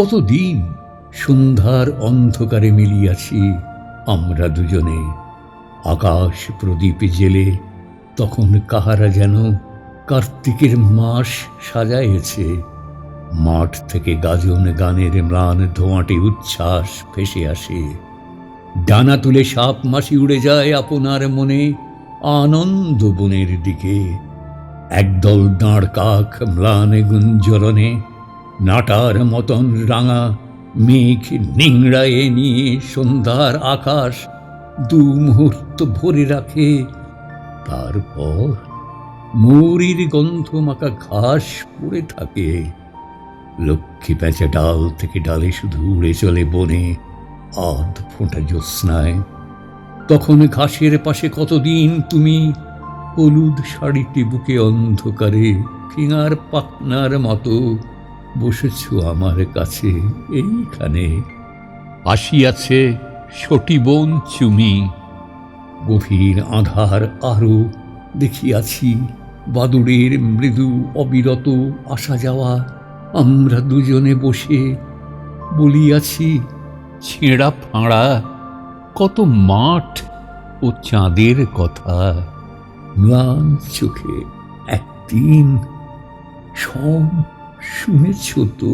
কতদিন সন্ধ্যার অন্ধকারে মিলিয়াছি আমরা দুজনে? আকাশ প্রদীপ জেলে তখন কাহারা যেন কার্তিকের মাস সাজাইছে মাঠ থেকে গাজন গানের ম্লান ধোঁয়াটে উচ্ছ্বাস ভেসে আসে। ডানা তুলে সাপ মাসি উড়ে যায় আপনার মনে আনন্দ বনের দিকে। একদল দাঁড় কাক ম্লান গুঞ্জরণে নাটার মতন রাঙা, মেঘ নিংড়ায়ে নিয়ে সন্ধ্যার আকাশ দু মুহূর্ত ভরে রাখে। তারপর মৌরির গন্ধ মাখা ঘাস পড়ে থাকে। লক্ষ্মী প্যাঁচা ডাল থেকে ডালে শুধু উড়ে চলে বনে আধ ফোঁটা জ্যোৎস্নায়। তখন ঘাসের পাশে কতদিন তুমি হলুদ শাড়িটি বুকে অন্ধকারে ফিঙার পাখনার মতো বসেছ আমার কাছে এইখানে। আসিয়াছে সটিবন চুমি। গভীর আধার আরও দেখিয়াছি। বাদুড়ের মৃদু অবিরত আসা যাওয়া। আমরা দুজনে বসে বলিয়াছি, ছেঁড়া ফাঁড়া, কত মাঠ ও চাঁদের কথা। ম্লান চোখে একদিন সব শুনেছ তো